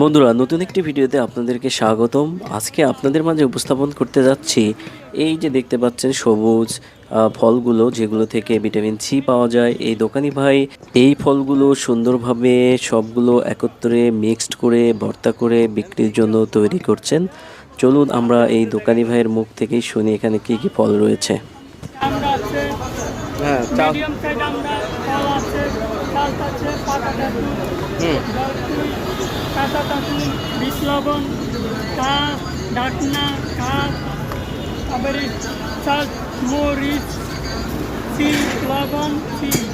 বন্ধুরা, নতুন একটি ভিডিওতে আপনাদেরকে স্বাগতম। আজকে আপনাদের মাঝে উপস্থাপন করতে যাচ্ছি এই যে দেখতে পাচ্ছেন সবুজ ফলগুলো যেগুলো থেকে ভিটামিন সি পাওয়া যায়। এই দোকানি ভাই এই ফলগুলো সুন্দরভাবে সবগুলো একত্রে মিক্সড করে, ভর্তা করে বিক্রির জন্য তৈরি করছেন। চলুন আমরা এই দোকানি ভাইয়ের মুখ থেকেই শুনি এখানে কি কি ফল রয়েছে। হ্যাঁ মিডিয়াম সাইজ আমরা ফল আছে চাল আছে পাতা টাটু জলপুই কাঁচা টাটু বিষ লবণ ডাকনা তারপরে চাল মরিচ চিল লবণ চিল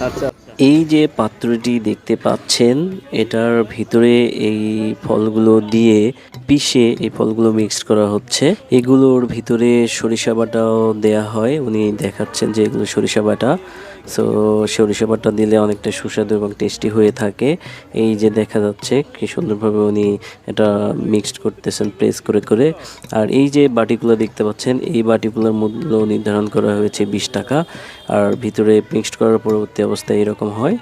আচ্ছা। এই যে পাত্রটি দেখতে পাচ্ছেন, এটার ভিতরে এই ফলগুলো দিয়ে পিষে এই ফলগুলো মিক্সড করা হচ্ছে। এগুলোর ভিতরে সরিষা বাটাও দেয়া হয়। উনি দেখাচ্ছেন যে এগুলো সরিষা বাটা। সো সরিষা বাটা দিলে অনেকটা সুস্বাদু এবং টেস্টি হয়ে থাকে। এই যে দেখা যাচ্ছে কি সুন্দরভাবে উনি এটা মিক্সড করতেছেন প্রেস করে করে। আর এই যে বাটিগুলো দেখতে পাচ্ছেন, এই বাটিগুলোর মূল্য নির্ধারণ করা হয়েছে বিশ টাকা। আর ভিতরে মিক্সড করার পরবর্তী অবস্থায় এরকম হয়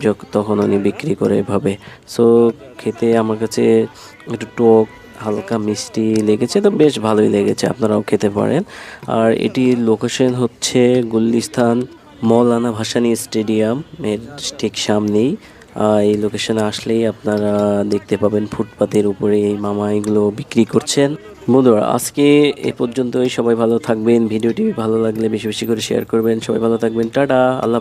যখ- তখন উনি বিক্রি করে এভাবে। সো খেতে আমার কাছে একটু টক, হালকা মিষ্টি লেগেছে, তো বেশ ভালোই লেগেছে, আপনারাও খেতে পারেন। আর এটি লোকেশন হচ্ছে গুলিস্তান মৌলানা ভাসানী স্টেডিয়াম, এর ঠিক সামনেই। এই লোকেশনে আসলেই আপনারা দেখতে পাবেন ফুটপাতের উপরে এই মামা এগুলো বিক্রি করছেন। বন্ধুরা, আজকে এ পর্যন্তই, সবাই ভালো থাকবেন, ভিডিওটি ভালো লাগলে বেশি বেশি করে শেয়ার করবেন। সবাই ভালো থাকবেন, টাটা, আল্লাহ।